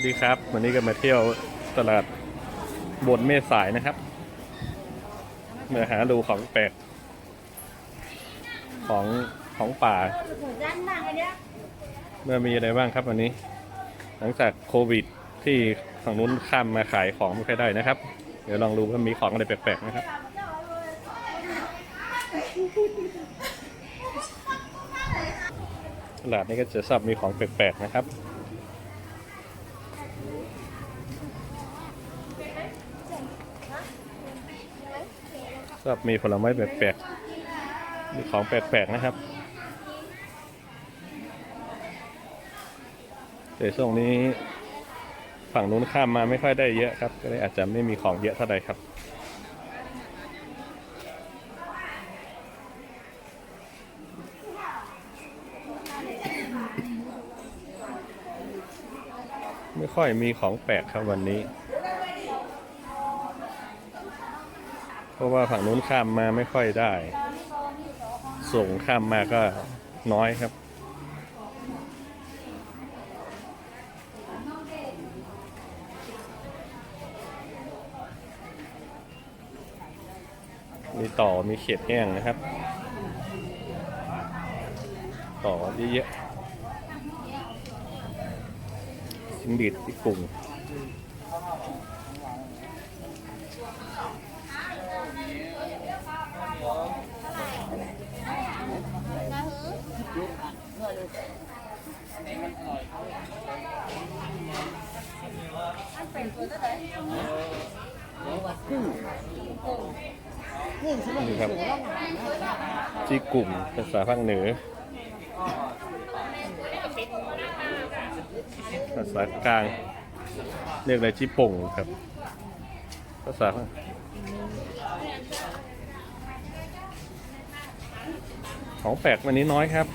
สวัสดีครับ วันนี้ก็มาเที่ยวตลาดบนเมษายนะครับมาหาดูของแปลกของของป่าเมื่อมีอะไรบ้างครับวันนี้ หลังจากโควิดที่ฝั่งนู้นข้ามมาขายของไม่ค่อยได้นะครับ เดี๋ยวลองดูว่ามีของอะไรแปลกๆนะครับตลาดนี้ก็จะชอบมีของแปลกๆนะครับ ชอบมีผลไม้แปลกๆมีของแปลกๆนะครับแต่ช่วงนี้ฝั่งนู้นข้ามมาไม่ค่อยได้เยอะครับ ก็เลยอาจจะไม่มีของเยอะเท่าไหร่ครับ ไม่ค่อยมีของแปลกครับวันนี้ เพ ราะว่าฝั่งนู้นข้ามมาไม่ค่อยได้ ส่งข้ามมาก็น้อยครับ มีต่อมีเขียดแห้งนะครับ ต่อเยอะๆชิ้นดีดที่กลุ่ม นี่ครับจีกลุ่มภาษาภาคเหนือ ภาษากลาง เรียกอะไรจีป่งครับ ภาษาของแปลกวันนี้น้อยครับ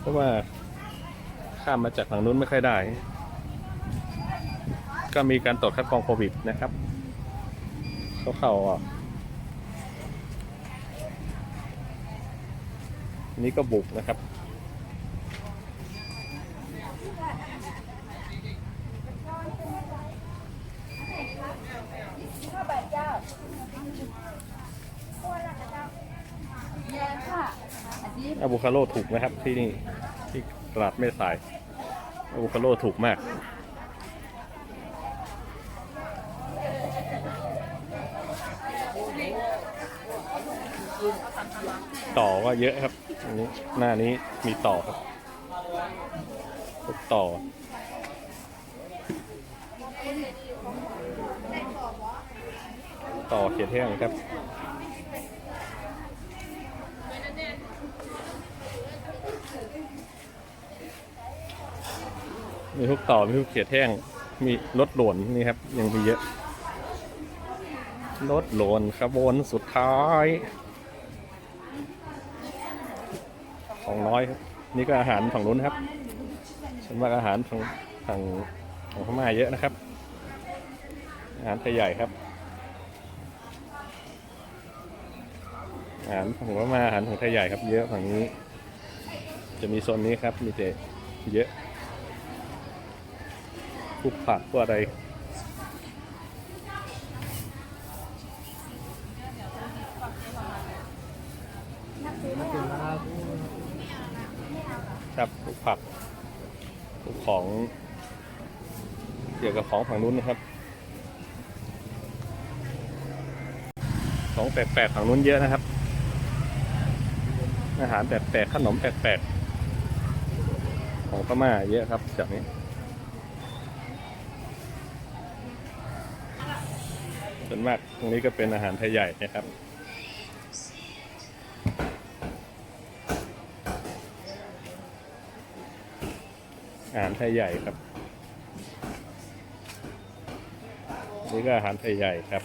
เพราะว่าข้ามมาจากฝั่งนู้นไม่ค่อยได้ ก็มีการตรวจคัดกรองโควิดนะครับเขาเข้าออกอันนี้ก็บุกนะครับ อะโวคาโดถูกนะครับที่นี่ที่ตลาดแม่สายอะโวคาโดถูกมาก ต่อก็เยอะครับอันนี้หน้านี้มีต่อครับพวกต่อต่อเขียดแห้งครับมีทุกต่อมีทุกเขียดแห้ง มีรถหลนนี่ครับ ยังมีเยอะรถหลนขบวนสุดท้าย ของน้อยครับ นี่ก็อาหารฝั่งนู้นครับส่วนมากอาหารฝั่งฝั่งของพม่าเยอะนะครับ อาหารไทยใหญ่ครับ อาหารของพม่าอาหารของไทยใหญ่ครับเยอะฝั่งนี้ จะมีโซนนี้ครับมีแต่เยอะพวกผักพวกอะไร ครับพวกผักพวกของเกี่ยวกับของฝั่งนู้นนะครับของแปลกๆฝั่งนู้นเยอะนะครับ อาหารแปลกๆขนมแปลกๆของพม่าเยอะครับจากนี้ส่วนมากตรงนี้ก็เป็นอาหารไทยใหญ่นะครับ อาหารไทยใหญ่ครับ นี่ก็อาหารไทยใหญ่ครับ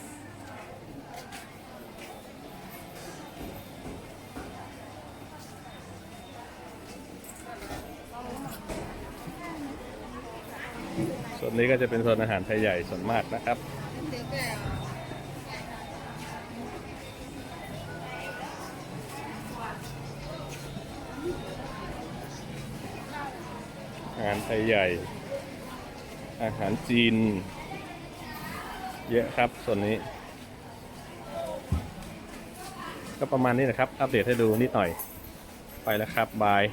ส่วนนี้ก็จะเป็นโซนอาหารไทยใหญ่ส่วนมากนะครับ หารไทยใหญ่ อาหารจีน เยอะครับส่วนนี้ ก็ประมาณนี้นะครับ อัปเดตให้ดูนิดหน่อย ไปแล้วครับ บาย